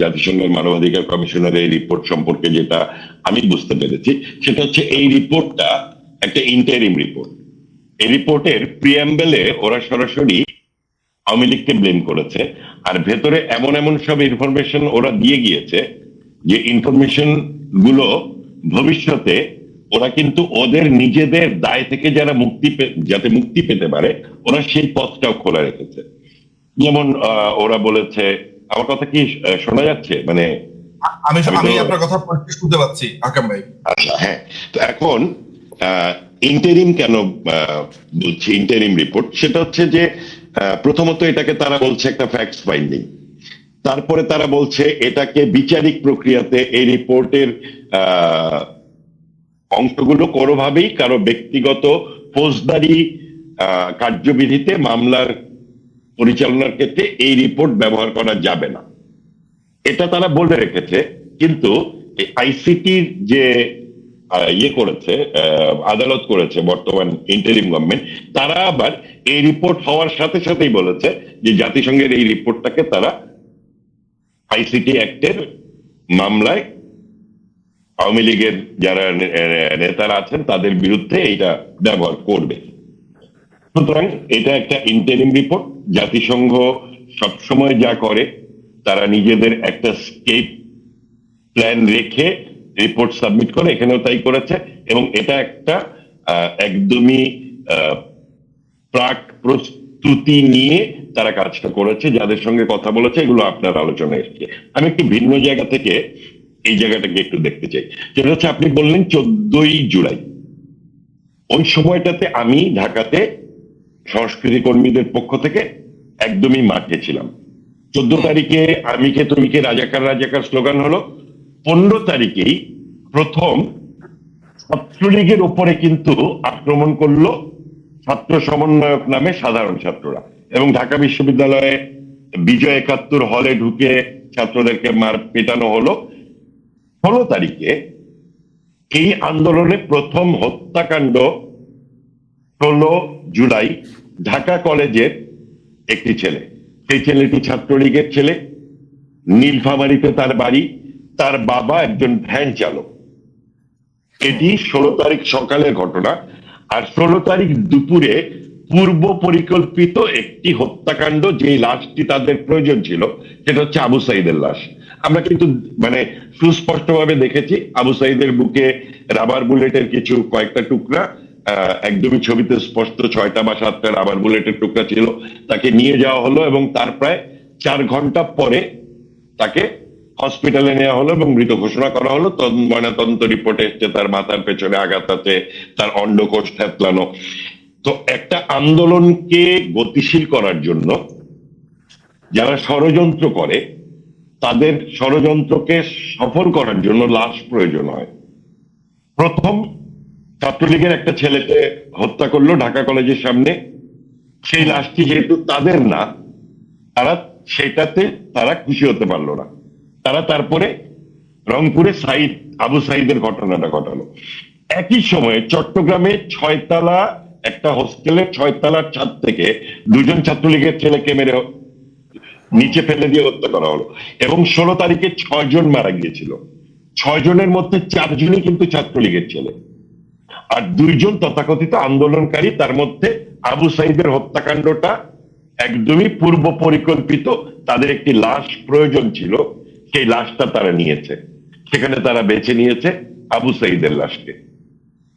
জাতিসংঘের মানবাধিকার কমিশনের এই রিপোর্ট সম্পর্কে যেটা আমি বুঝতে পেরেছি, সেটা হচ্ছে এই রিপোর্টটা একটা ইন্টারিম রিপোর্ট এই রিপোর্টের প্রিয়াম্বেলে ওরা সরাসরি আওয়ামী লীগকে ব্লেম করেছে, আর ভেতরে এমন এমন সব ইনফরমেশন ওরা দিয়ে গিয়েছে যে ইনফরমেশনগুলো ভবিষ্যতে ওরা কিন্তু ওদের নিজেদের দায় থেকে যারা মুক্তি যাতে মুক্তি পেতে পারে, ওরা সেই পথটাও খোলা রেখেছে। যেমন ওরা বলেছে আমার কথা কি শোনা যাচ্ছে? মানে আমি আমি আপনার কথা পরিষ্কার শুনতে পাচ্ছি হাকাম ভাই। আচ্ছা হ্যাঁ। তো এখন ইন্টারিম কেন বলছি ইন্টারিম রিপোর্ট সেটা হচ্ছে যে প্রথমত এটাকে তারা বলছে একটা ফ্যাক্ট ফাইন্ডিং তারপরে তারা বলছে এটাকে বিচারিক প্রক্রিয়াতে এই রিপোর্টের আহ, অংশগুলো কোনোভাবেই কারও ব্যক্তিগত ফৌজদারি আহ, কার্যবিধিতে মামলার পরিচালনার ক্ষেত্রে এই রিপোর্ট ব্যবহার করা যাবে না। এটা তারা বলে রেখেছে, কিন্তু আইসিটির যে ইয়ে করেছে আদালত করেছে, বর্তমান ইন্টারিম গভর্নমেন্ট তারা আবার এই রিপোর্ট হওয়ার সাথে সাথেই বলেছে যে জাতিসংঘের এই রিপোর্টটাকে তারা আইসিটি অ্যাক্টের মামলায় আওয়ামী লীগের যারা নেতারা আছেন, তাদের বিরুদ্ধে এটা ব্যবহার করবে। সুতরাং এটা একটা ইন্টারিম রিপোর্ট জাতিসংঘ সবসময় যা করে, তারা নিজেদের একটা স্কেপ প্ল্যান রেখে রিপোর্ট সাবমিট করে, এখানেও তাই করেছে। এবং এটা একটা একদমই প্রাক প্রস্তুতি নিয়ে তারা কাজটা করেছে, যাদের সঙ্গে কথা বলেছে, এগুলো আপনার আলোচনায় এসছে। আমি একটু ভিন্ন জায়গা থেকে এই জায়গাটাকে একটু দেখতে চাই। যেটা হচ্ছে, আপনি বললেন চোদ্দই জুলাই। ওই সময়টাতে আমি ঢাকাতে সংস্কৃতি কর্মীদের পক্ষ থেকে একদমই মাঠে ছিলাম। চোদ্দ তারিখে আমিকে তুমিকে রাজাকার রাজাকার স্লোগান হলো পনেরো তারিখেই প্রথম ছাত্রলীগের ওপরে কিন্তু আক্রমণ করল ছাত্র সমন্বয়ক নামে সাধারণ ছাত্ররা। এবং ঢাকা বিশ্ববিদ্যালয়ে বিজয় একাত্তর হলে ঢুকে ছাত্রদেরকে মার পেটানো হলো। ষোলো তারিখে এই আন্দোলনে প্রথম হত্যাকাণ্ড ষোলো জুলাই ঢাকা কলেজের একটি ছেলে। সেই ছেলেটি ছাত্রলীগের ছেলে। নীলফামারিতে তার বাড়ি। তার বাবা একজন ভ্যান চালক। এটি ষোলো তারিখ সকালের ঘটনা। আর ষোলো তারিখ দুপুরে পূর্ব পরিকল্পিত একটি হত্যাকাণ্ড যে লাশটি তাদের প্রয়োজন ছিল, সেটা হচ্ছে আবু সাইদের লাশ। আমরা কিন্তু মানে সুস্পষ্টভাবে দেখেছি, আবু সাইদের বুকে রাবার বুলেটের কিছু কয়েকটা টুকরা একদমই ছবিতে স্পষ্ট ছয়টা বা সাতটা রাবার বুলেটের টুকরা ছিল, তাকে নিয়ে যাওয়া হলো এবং তার প্রায় চার ঘণ্টা পরে তাকে হসপিটালে নেওয়া হলো এবং মৃত ঘোষণা করা হলো। ময়নাতদন্ত রিপোর্টে এসছে তার মাথার পেছনে আঘাত আছে, তার অন্ডকোষ থেতলানো। তো একটা আন্দোলনকে গতিশীল করার জন্য যারা ষড়যন্ত্র করে, তাদের ষড়যন্ত্রকে সফল করার জন্য লাশ প্রয়োজন হয়। প্রথম ছাত্রলীগের একটা ছেলেকে হত্যা করল ঢাকা কলেজের সামনে। সেই লাশটি যেহেতু তাদের না, তারা সেটাতে তারা খুশি হতে পারল না। তারা তারপরে রংপুরে সাইদ, আবু সাইদের ঘটনাটা ঘটালো। একই সময়ে চট্টগ্রামে ছয়তলা, একটা হোস্টেলের ছয়তলার ছাদ থেকে দুজন ছাত্রলীগের ছেলেকে মেরে নিচে ফেলে দিয়ে হত্যা করা হলো। এবং ষোলো তারিখে ছয় জন মারা গিয়েছিল। ছয় জনের মধ্যে চারজনই কিন্তু ছাত্রলীগের ছেলে। আর দুইজন তথাকথিত আন্দোলনকারী, তার মধ্যে আবু সাইদের হত্যাকাণ্ডটা একদমই পূর্ব পরিকল্পিত। তাদের একটি লাশ প্রয়োজন ছিল, সেই লাশটা তারা নিয়েছে। সেখানে তারা বেছে নিয়েছে আবু সাইদের লাশকে।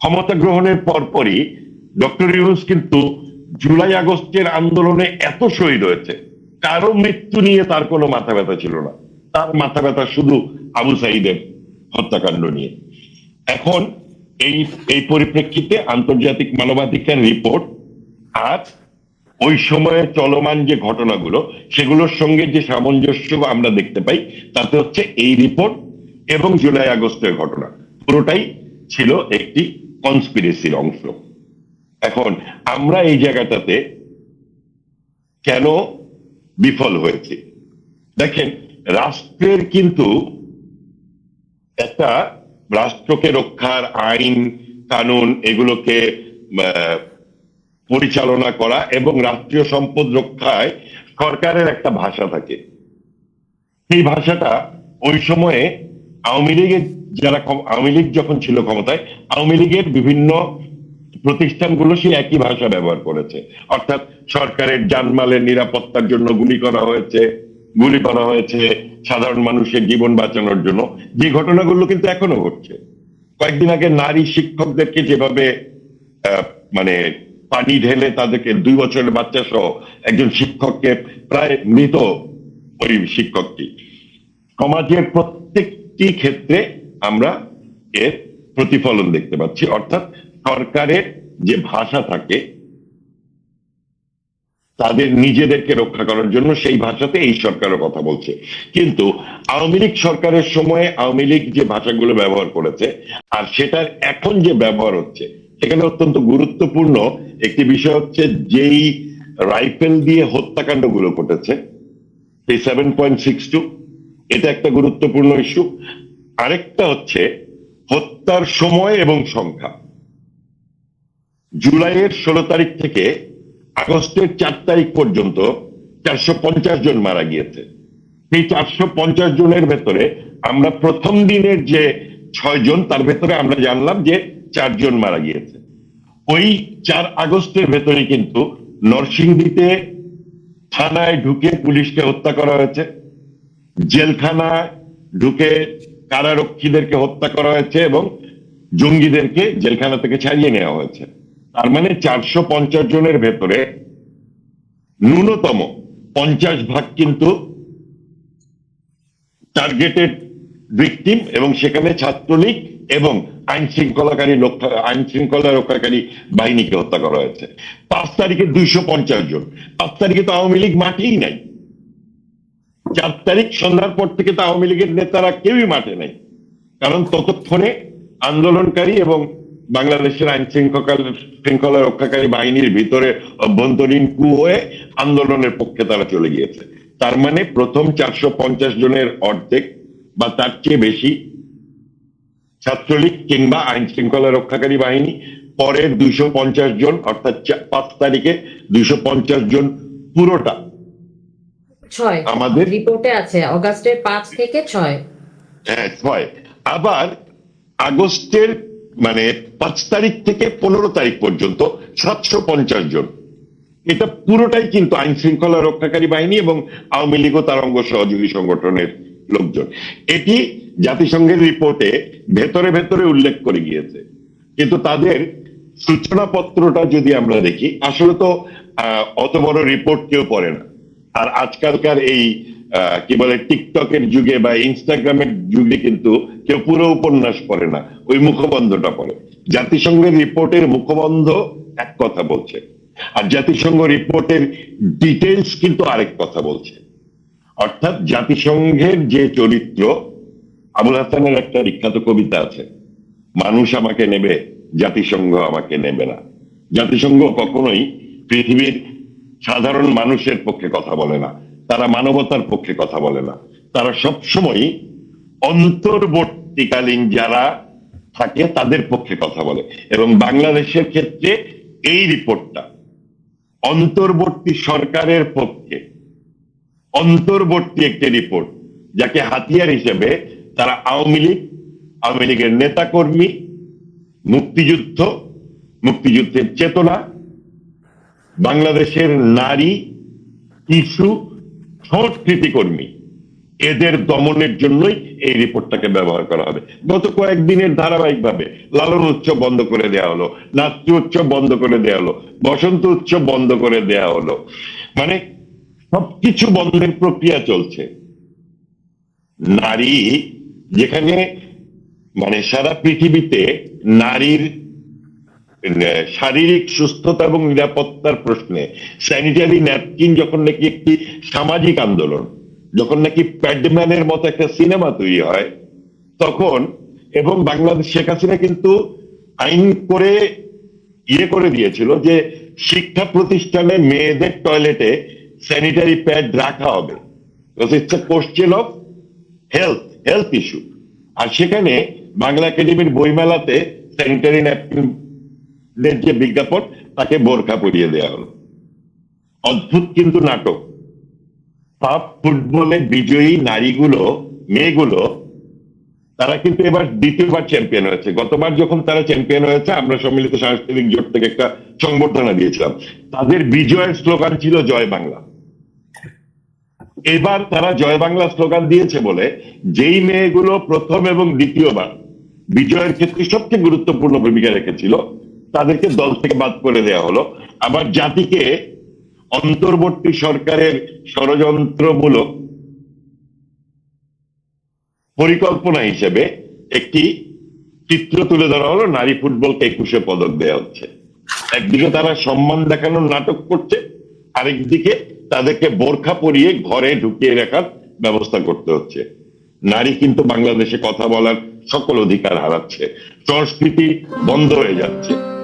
ক্ষমতা গ্রহণের পরপরই ডক্টর ইউনুস কিন্তু জুলাই আগস্টের আন্দোলনে এত শহীদ হয়েছে, কারও মৃত্যু নিয়ে তার কোনো মাথা ব্যথা ছিল না। তার মাথা ব্যথা শুধু আবু সাইদের হত্যাকাণ্ড নিয়ে। এখন এই এই পরিপ্রেক্ষিতে আন্তর্জাতিক মানবাধিকার রিপোর্ট আজ ওই সময়ে চলমান যে ঘটনাগুলো, সেগুলোর সঙ্গে যে সামঞ্জস্য আমরা দেখতে পাই, তাতে হচ্ছে এই রিপোর্ট এবং জুলাই আগস্টের ঘটনা পুরোটাই ছিল একটি কনস্পিরেসির অংশ। এখন আমরা এই জায়গাটাতে কেন বিফল হয়েছি? দেখেন, রাষ্ট্রের কিন্তু একটা রাষ্ট্রকে রক্ষার আইন, কানুন এগুলোকে পরিচালনা করা এবং রাষ্ট্রীয় সম্পদ রক্ষায় সরকারের একটা ভাষা থাকে। সেই ভাষাটা ওই সময়ে আওয়ামী লীগের যারা আওয়ামী লীগ যখন ছিল ক্ষমতায়, আওয়ামী লীগের বিভিন্ন প্রতিষ্ঠানগুলো সেই একই ভাষা ব্যবহার করেছে। অর্থাৎ সরকারের জানমালের নিরাপত্তার জন্য গুলি করা হয়েছে গুলি করা হয়েছে সাধারণ মানুষের জীবন বাঁচানোর জন্য। যে ঘটনাগুলো কিন্তু এখনও ঘটছে। কয়েকদিন আগে নারী শিক্ষকদেরকে যেভাবে মানে পানি ঢেলে তাদেরকে দুই বছরের বাচ্চা সহ একজন শিক্ষককে প্রায় মৃত ওই শিক্ষকটি। সমাজের প্রত্যেকটি ক্ষেত্রে আমরা এর প্রতিফলন দেখতে পাচ্ছি। অর্থাৎ সরকারের যে ভাষা থাকে তাদের নিজেদেরকে রক্ষা করার জন্য সেই ভাষাতে এই সরকারের কথা বলছে। কিন্তু আওয়ামী লীগ সরকারের সময়ে আওয়ামী লীগ যে ভাষাগুলো ব্যবহার করেছে আর সেটার এখন যে ব্যবহার হচ্ছে, সেখানে অত্যন্ত গুরুত্বপূর্ণ একটি বিষয় হচ্ছে যেই রাইফেল দিয়ে হত্যাকাণ্ডগুলো ঘটেছে সেই সেভেন পয়েন্ট সিক্স টু, এটা একটা গুরুত্বপূর্ণ ইস্যু। আরেকটা হচ্ছে হত্যার সময় এবং সংখ্যা। জুলাইয়ের ষোলো তারিখ থেকে আগস্টের চার তারিখ পর্যন্ত চারশো পঞ্চাশ জন মারা গিয়েছে। সেই চারশো পঞ্চাশ জনের ভেতরে আমরা প্রথম দিনের যে ছয় জন, তার ভেতরে আমরা জানলাম যে চারজন মারা গিয়েছে। ওই চার আগস্টের ভেতরে কিন্তু নরসিংদীতে থানায় ঢুকে পুলিশকে হত্যা করা হয়েছে। জেলখানায় ঢুকে কারারক্ষীদেরকে হত্যা করা হয়েছে এবং জঙ্গিদেরকে জেলখানা থেকে ছাড়িয়ে নেওয়া হয়েছে। তার মানে চারশো পঞ্চাশ জনের ভেতরে ন্যূনতম পঞ্চাশ ভাগ কিন্তু টার্গেটেড ভিকটিম এবং সেখানে ছাত্রলীগ এবং আইন শৃঙ্খলাকারী আইন শৃঙ্খলা রক্ষাকারী বাহিনীকে হত্যা করা হয়েছে। পাঁচ তারিখে দুইশো পঞ্চাশ জন। পাঁচ তারিখে তো আওয়ামী লীগ মাঠেই নাই। চার তারিখ সন্ধ্যার পর থেকে তো আওয়ামী লীগের নেতারা কেউই মাঠে নাই। কারণ ততক্ষণে আন্দোলনকারী এবং বাংলাদেশের আইন শৃঙ্খলা শৃঙ্খলা রক্ষাকারী বাহিনীর ভিতরে অভ্যন্তরীণ কু হয়ে আন্দোলনের পক্ষে তারা চলে গিয়েছে। তার মানে প্রথম চারশো পঞ্চাশ জনের অর্ধেক বা তার চেয়ে বেশি ছাত্রলীগ কিংবা আইন শৃঙ্খলা রক্ষাকারী বাহিনী পরের দুইশো পঞ্চাশ জন অর্থাৎ পাঁচ তারিখে দুইশো পঞ্চাশ জন পুরোটা। ছয়। আমাদের- রিপোর্টে আছে অগাস্টের পাঁচ থেকে ছয়। হ্যাঁ ছয়। আবার আগস্টের মানে পাঁচ তারিখ থেকে পনেরো তারিখ পর্যন্ত সাতশো পঞ্চাশ জন। এটা পুরোটাই কিন্তু আইন শৃঙ্খলা রক্ষাকারী বাহিনী এবং আওয়ামী লীগ ও তার অঙ্গ সহযোগী সংগঠনের লোকজন। এটি জাতিসংঘের রিপোর্টে ভেতরে ভেতরে উল্লেখ করে গিয়েছে। কিন্তু তাদের সূচনা পত্রটা যদি আমরা দেখি, আসলে তো অত বড় রিপোর্ট কেউ পড়ে না। আর আজকালকার এই কি বলে, টিকটকের যুগে বা ইনস্টাগ্রামের যুগে কিন্তু কেউ পুরো উপন্যাস পড়ে না, ওই মুখবন্ধটা পড়ে। জাতিসংঘের রিপোর্টের মুখবন্ধ এক কথা বলছে, আর জাতিসংঘ রিপোর্টের ডিটেলস কিন্তু আরেক কথা বলছে। অর্থাৎ জাতিসংঘের যে চরিত্র, আবুল হাসানের একটা বিখ্যাত কবিতা আছে, মানুষ আমাকে নেবে, জাতিসংঘ আমাকে নেবে না। জাতিসংঘ কখনোই পৃথিবীর সাধারণ মানুষের পক্ষে কথা বলে না, তারা মানবতার পক্ষে কথা বলে না। তারা সবসময় অন্তর্বর্তীকালীন যারা থাকে, তাদের পক্ষে কথা বলে। এবং বাংলাদেশের ক্ষেত্রে এই রিপোর্টটা, অন্তর্বর্তী সরকারের পক্ষে, অন্তর্বর্তী একটি রিপোর্ট, যাকে হাতিয়ার হিসেবে তারা আওয়ামী লীগ, আওয়ামী লীগের নেতাকর্মী, মুক্তিযুদ্ধ, মুক্তিযুদ্ধের চেতনা বাংলাদেশের নারী, শিশু সংস্কৃতি কর্মী এদের দমনের জন্যই এই রিপোর্টটাকে ব্যবহার করা হবে। গত কয়েকদিনের ধারাবাহিকভাবে লালন উৎসব বন্ধ করে দেওয়া হলো নাট্য উৎসব বন্ধ করে দেওয়া হলো, বসন্ত উৎসব বন্ধ করে দেওয়া হলো। মানে সবকিছু বন্ধের প্রক্রিয়া চলছে। নারী যেখানে মানে সারা পৃথিবীতে নারীর শারীরিক সুস্থতা এবং নিরাপত্তার প্রশ্নে স্যানিটারি ন্যাপকিন যখন নাকি একটি সামাজিক আন্দোলন, যখন নাকি প্যাডম্যানের মতো একটা সিনেমা তৈরি হয়, তখন এবং বাংলাদেশ শেখ হাসিনা কিন্তু আইন করে ইয়ে করে দিয়েছিল যে শিক্ষা প্রতিষ্ঠানে মেয়েদের টয়লেটে স্যানিটারি প্যাড রাখা হবে। Question of health health issue আর সেখানে বাংলা একাডেমির বইমেলাতে স্যানিটারি ন্যাপকিন যে বিজ্ঞাপন, তাকে বোরখা পরিয়ে দেওয়া হলো। অদ্ভুত কিন্তু নাটক। সাব ফুটবলে বিজয়ী নারীগুলো, মেয়েগুলো, তারা কিন্তু এবার দ্বিতীয়বার চ্যাম্পিয়ন হয়েছে। গতবার যখন তারা চ্যাম্পিয়ন হয়েছে, আমরা সম্মিলিত সাংস্কৃতিক জোট থেকে একটা সংবর্ধনা দিয়েছিলাম। তাদের বিজয়ের স্লোগান ছিল জয় বাংলা। এবার তারা জয় বাংলা স্লোগান দিয়েছে বলে যেই মেয়েগুলো প্রথম এবং দ্বিতীয়বার বিজয়ের ক্ষেত্রে সবচেয়ে গুরুত্বপূর্ণ ভূমিকা রেখেছিল তাদেরকে দল থেকে বাদ করে দেওয়া হলো। আবার জাতিকে অন্তর্বর্তী সরকারের ষড়যন্ত্রমূলক পরিকল্পনা হিসেবে একটি চিত্র তুলে ধরা হলো, নারী ফুটবলকে একুশে পদক দেওয়া হচ্ছে। একদিকে তারা সম্মান দেখানোর নাটক করছে, আরেকদিকে তাদেরকে বোরখা পরিয়ে ঘরে ঢুকিয়ে রাখার ব্যবস্থা করতে হচ্ছে। নারী কিন্তু বাংলাদেশে কথা বলার সকল অধিকার হারাচ্ছে। সংস্কৃতি বন্ধ হয়ে যাচ্ছে।